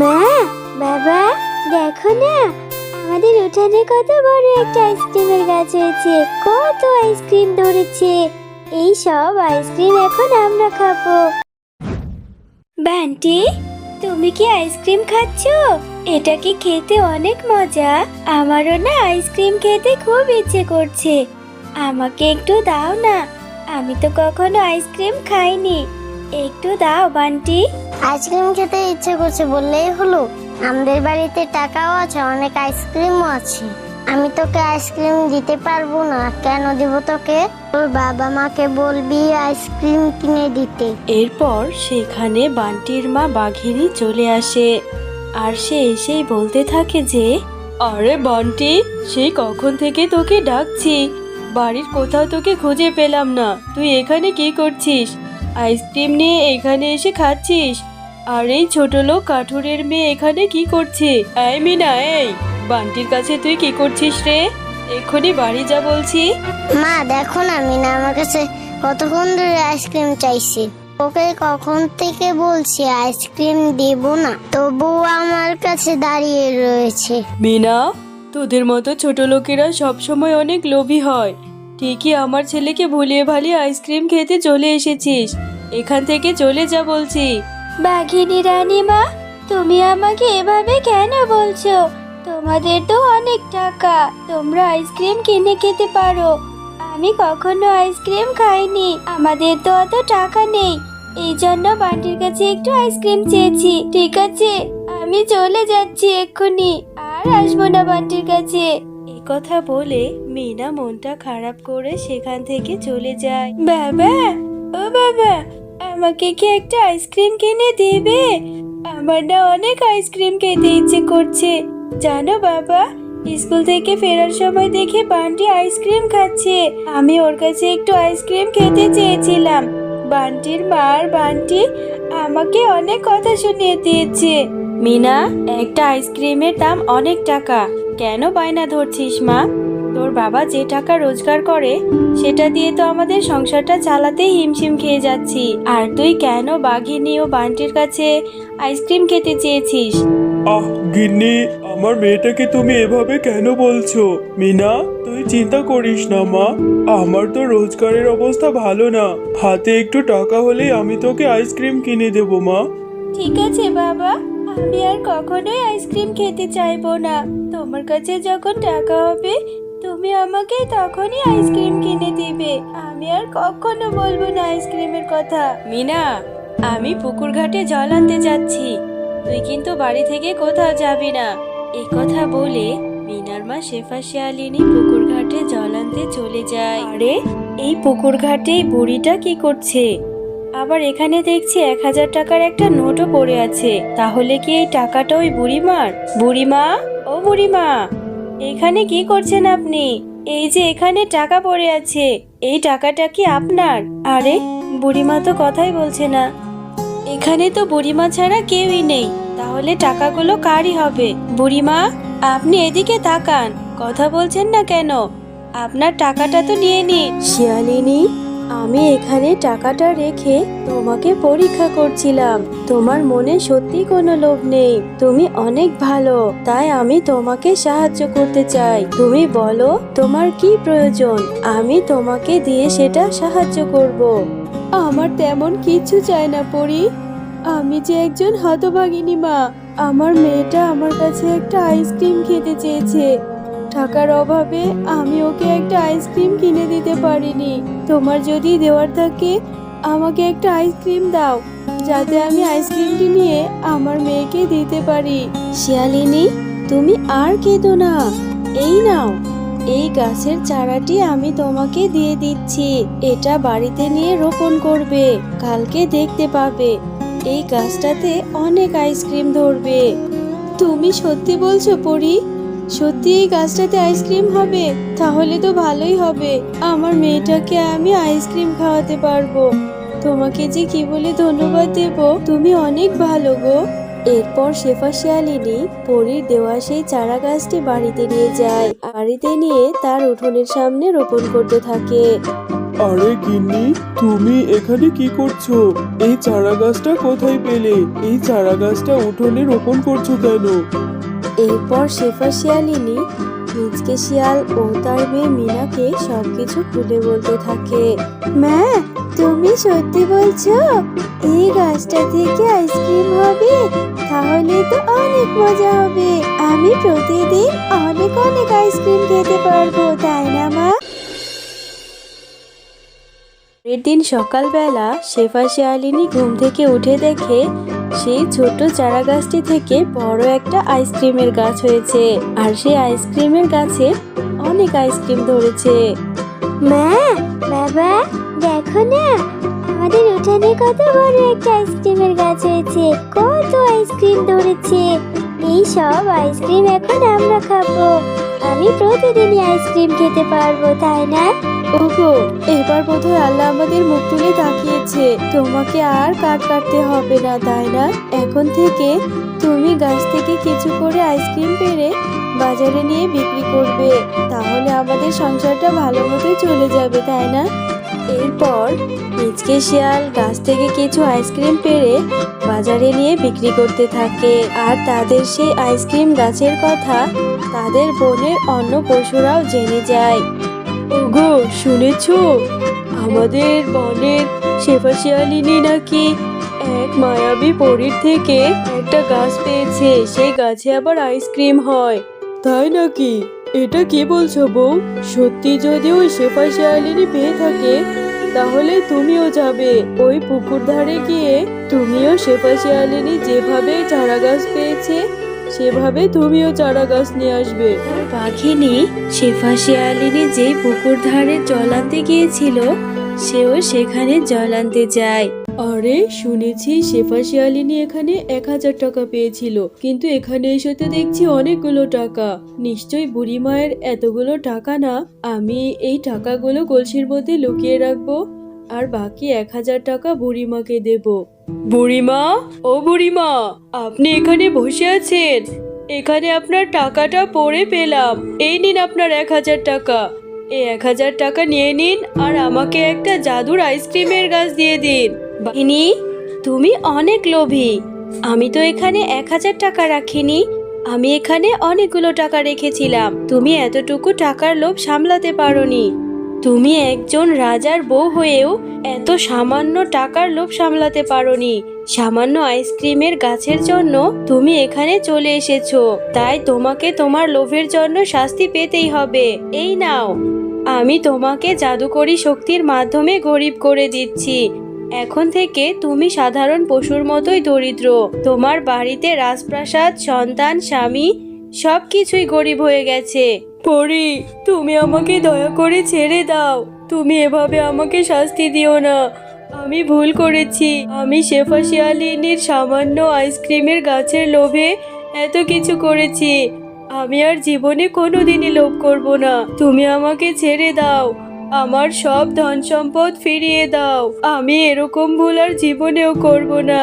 মা, বাবা, দেখো না, আমাদের উঠানে কত বড় একটা আইসক্রিমের গাছ হয়েছে, কত আইসক্রিম ধরেছে, এই সব আইসক্রিম এখন আমরা খাব। বান্টি তুমি কি আইসক্রিম খাচ্ছো? এটা কি খেতে অনেক মজা? আমারও না আইসক্রিম খেতে খুব ইচ্ছে করছে। আমাকে একটু দাও না, আমি তো কখনো আইসক্রিম খাইনি। একটু দাও বান্টি। আইসক্রিম খেতে ইচ্ছে করছে বললেই হলো। আমাদের বাড়িতে টাকাও আছে অনেক আইসক্রিমও আছে। আমি তোকে আইসক্রিম দিতে পারব না। কেন দিব তোকে? তোর বাবা মাকে বলবি আইসক্রিম কিনে দিতে। এরপর সেখানে বান্টির মা বাঘিনী চলে আসে। আর সে এসেই বলতে থাকে যে আরে বান্টি সে কখন থেকে তোকে ডাকছি? বাড়ির কোথাও তোকে খুঁজে পেলাম না। তুই এখানে কি করছিস? আইসক্রিম নিয়ে এখানে এসে খাচ্ছিস? আর এই ছোট লোক কাঠুরের মেয়ে এখানে কি করছে? এই মিনা এই বান্টির কাছে তুই কি করছিস রে? এক্ষুনি বাড়ি যা বলছি। মা দেখো না মিনা আমার কাছে কতক্ষণ ধরে আইসক্রিম চাইছে। ওকে কখন থেকে বলছি আইসক্রিম দেব না? তবু আমার কাছে দাঁড়িয়ে রয়েছে। মিনা তোদের মতো ছোট লোকেরা সবসময় অনেক লোভী হয়। ঠিকই আমার ছেলেকে ভুলিয়ে ভালিয়ে আইসক্রিম খেতে চলে এসেছিস। এখান থেকে চলে যা বলছি। বাঘিনী রানীমা তুমি আমাকে এভাবে কেন বলছো? তোমাদের তো অনেক টাকা তোমরা আইসক্রিম কিনে খেতে পারো। আমি কখনো আইসক্রিম খাইনি আমাদের তো অত টাকা নেই। এই জন্য বান্টির কাছে একটু আইসক্রিম চেয়েছি ঠিক আছে? আমি চলে যাচ্ছি এক্ষুনি আর আসব না বান্টির কাছে। এই কথা বলে মিনা মনটা খারাপ করে সেখান থেকে চলে যায়। বাবা ও বাবা, আমাকে কি একটা আইসক্রিম কিনে দিবে? আমার না অনেক আইসক্রিম খেতে ইচ্ছে করছে। জানো বাবা, স্কুল থেকে ফেরার সময় দেখে বান্টি আইসক্রিম খাচ্ছে। আমি ওর কাছে একটু আইসক্রিম খেতে চেয়েছিলাম। বান্টির মার বান্টি আমাকে অনেক কথা শুনিয়ে দিয়েছে। মিনা, একটা আইসক্রিমের দাম অনেক টাকা। কেন বায়না ধরছিস মা? তোর বাবা যে টাকা রোজগার করে সেটা দিয়ে তো আমাদের সংসারটা চালাতেই হিমশিম খেয়ে যাচ্ছি। আর তুই কেন বাঘিনী ও বান্টির কাছে আইসক্রিম খেতে চেয়েছিস? আহ গিন্নি আমার মেয়েটাকে তুমি এভাবে কেন বলছো? মিনা তুই চিন্তা করিস না মা। আমার তো রোজগারের অবস্থা ভালো না। হাতে একটু টাকা হলেই আমি তোকে আইসক্রিম কিনে দেবো মা। ঠিক আছে বাবা। আমি আর কখনোই আইসক্রিম খেতে চাইব না। তোমার কাছে যখন টাকা হবে তুমি আমাকে তখনই আইসক্রিম কিনে দিবে। আমি আর কখনো বলব না আইসক্রিমের কথা। মিনা, আমি পুকুর ঘাটে জল আনতে যাচ্ছি। তুই কিন্তু বাড়ি থেকে কোথাও যাবি না। এই কথা বলে মিনার মা শেফা শিয়ালিনী পুকুর ঘাটে জল আনতে চলে যায়। আরে, এই পুকুর ঘাটে বুড়িটা কি করছে? আবার এখানে দেখছি এক হাজার টাকার একটা নোটও পড়ে আছে। তাহলে কি এই টাকাটা ওই বুড়িমার? বুড়িমা? ও বুড়িমা! এখানে কি করছেন আপনি? এই যে এখানে টাকা পড়ে আছে। এই টাকাটা কি আপনার? আরে, বুড়িমা তো কথাই বলছে না। এখানে তো বুড়িমা ছাড়া কেউই নেই। তাহলে টাকাগুলো কারই হবে? বুড়িমা, আপনি এদিকে তাকান। কথা বলছেন না কেন? আপনার টাকাটা তো নিয়ে নিন। শিয়ালিনী আমি এখানে টাকাটা রেখে তোমাকে পরীক্ষা করছিলাম। তোমার মনে সত্যি কোনো লোভ নেই। তুমি অনেক ভালো, তাই আমি তোমাকে সাহায্য করতে চাই। তুমি বলো, তোমার কি প্রয়োজন? আমি তোমাকে দিয়ে সেটা সাহায্য করব। আমার তেমন কিছু চাই না, পরি। আমি যে একজন হতভাগিনী মা, আমার মেয়েটা আমার কাছে একটা আইসক্রিম খেতে চেয়েছে। টাকার অভাবে আমি ওকে একটা আইসক্রিম কিনে দিতে পারিনি। তোমার যদি দেওয়ার থাকে, আমাকে একটা আইসক্রিম দাও, যাতে আমি আইসক্রিমটি নিয়ে আমার মেয়েকে দিতে পারি। শিয়ালিনী, তুমি আর কেঁদো না। এই নাও, এই গাছের চারাটি আমি তোমাকে দিয়ে দিচ্ছি। এটা বাড়িতে নিয়ে রোপণ করবে, কালকে দেখতে পাবে। এই গাছটাতে অনেক আইসক্রিম ধরবে। তুমি সত্যি বলছো, পরি? সত্যি এই গাছটাতে আইসক্রিম হবে? তাহলে তো ভালোই হবে। আমার মেয়েটাকে আমি আইসক্রিম খাওয়াতে পারব। তোমাকে যে কি বলে ধন্যবাদ দেব, তুমি অনেক ভালো গো। এরপর শেফা শিয়ালিনী পরীর দেওয়া সেই চারা গাছটি বাড়িতে নিয়ে যায়। বাড়িতে নিয়ে তার উঠোনের সামনে রোপণ করতে থাকে। আরে গিন্নি, তুমি এখানে কি করছ? এই চারা গাছটা কোথায় পেলে? এই চারা গাছটা উঠোনে রোপণ করছ কেন? এরপর শেফা শিয়ালিনী মিচকে শিয়াল ও তার মেয়ে মিনাকে সবকিছু খুলে বলতে থাকে। মা, তুমি সত্যি বলছো? এই গাছটা থেকে আইসক্রিম হবে? তাহলে তো অনেক মজা হবে। আমি প্রতিদিন অনেক অনেক আইসক্রিম খেতে পারব। পরের দিন সকালবেলা শেফা শিয়ালিনী ঘুম থেকে উঠে দেখে সেই ছোট চারা গাছটি থেকে বড় একটা আইসক্রিমের গাছ হয়েছে। আর সেই আইসক্রিমের গাছে অনেক আইসক্রিম ধরেছে। মা, বাবা, দেখো না আমাদের উঠানে কত বড় একটা আইসক্রিমের গাছ হয়েছে, কত আইসক্রিম ধরেছে। এই সব আইসক্রিম এখন আমরা খাব। আমি প্রতিদিনই আইসক্রিম খেতে পারব, তাই না? ওগো, এবার বোধহয় আল্লাহ আমাদের মুখ তুলে তাকিয়েছে। তোমাকে আর কাট কাটতে হবে না, তাই না? এখন থেকে তুমি গাছ থেকে কিছু করে আইসক্রিম পেরে বাজারে নিয়ে বিক্রি করবে। তাহলে আমাদের সংসারটা ভালো মতোই চলে যাবে, তাই না? এরপর মিচকে শিয়াল গাছ থেকে কিছু আইসক্রিম পেরে বাজারে নিয়ে বিক্রি করতে থাকে। আর তাদের সেই আইসক্রিম গাছের কথা তাদের বনের অন্য পশুরাও জেনে যায়। ওগো, শুনেছ? আমাদের বনের শেফা শিয়ালিনী নাকি এক মায়াবী পরীর থেকে একটা গাছ পেয়েছে। সেই গাছে আবার আইসক্রিম হয়। তাই নাকি? এটা কি বলছো বউ? সত্যি যদি ওই শেফা শিয়ালিনী পেয়ে থাকে, তাহলে তুমিও যাবে। ওই পুকুর ধারে গিয়ে তুমিও শেফা শিয়ালিনী যেভাবে চারা গাছ পেয়েছে, সেভাবে তুমিও চারা গাছ নিয়ে আসবে। পাখিনি শেফা শিয়ালিনী যেই পুকুর ধারে জল আনতে গিয়েছিল, সেও সেখানে জল আনতে যায়। আরে, শুনেছি শেফা শিয়ালিনী এখানে এক হাজার টাকা পেয়েছিল, কিন্তু এখানে এসে তো দেখছি অনেকগুলো টাকা। নিশ্চয়ই বুড়ি মায়ের এতগুলো টাকা না, আমি এই টাকাগুলো কলসির মধ্যে লুকিয়ে রাখব, আর বাকি এক হাজার টাকা বুড়িমাকে দেব। বুড়িমা? ও বুড়িমা, আপনি এখানে বসে আছেন? এখানে আপনার টাকাটা পড়ে পেলাম, এই নিন আপনার এক হাজার টাকা। এই এক হাজার টাকা নিয়ে নিন, আর আমাকে একটা জাদুর আইসক্রিমের গাছ দিয়ে দিন। বাহিনী, তুমি অনেক লোভী। আমি তো এখানে এক হাজার টাকা রাখিনি। আমি এখানে অনেকগুলো টাকা রেখেছিলাম। তুমি এতটুকু টাকার লোভ সামলাতে পারোনি। তুমি একজন রাজার বউ হয়েও এত সামান্য টাকার লোভ সামলাতে পারোনি। সামান্য আইসক্রিমের গাছের জন্য তুমি এখানে চলে এসেছ। তাই তোমাকে তোমার লোভের জন্য শাস্তি পেতেই হবে। এই নাও। আমি তোমাকে জাদুকরী শক্তির মাধ্যমে গরিব করে দিচ্ছি। এখন থেকে তুমি সাধারণ পশুর মতোই দরিদ্র। তোমার বাড়িতে রাজপ্রাসাদ, সন্তান, স্বামী, সবকিছুই গরিব হয়ে গেছে। পরি, তুমি আমাকে দয়া করে ছেড়ে দাও। তুমি এভাবে আমাকে শাস্তি দিও না। আমি ভুল করেছি। আমি শেফা শিয়ালিনীর সামান্য আইসক্রিমের গাছের লোভে এত কিছু করেছি। আমি আর জীবনে কোনোদিনই লোভ করব না। তুমি আমাকে ছেড়ে দাও। আমার সব ধন সম্পদ ফিরিয়ে দাও। আমি এরকম ভুল আর জীবনেও করব না।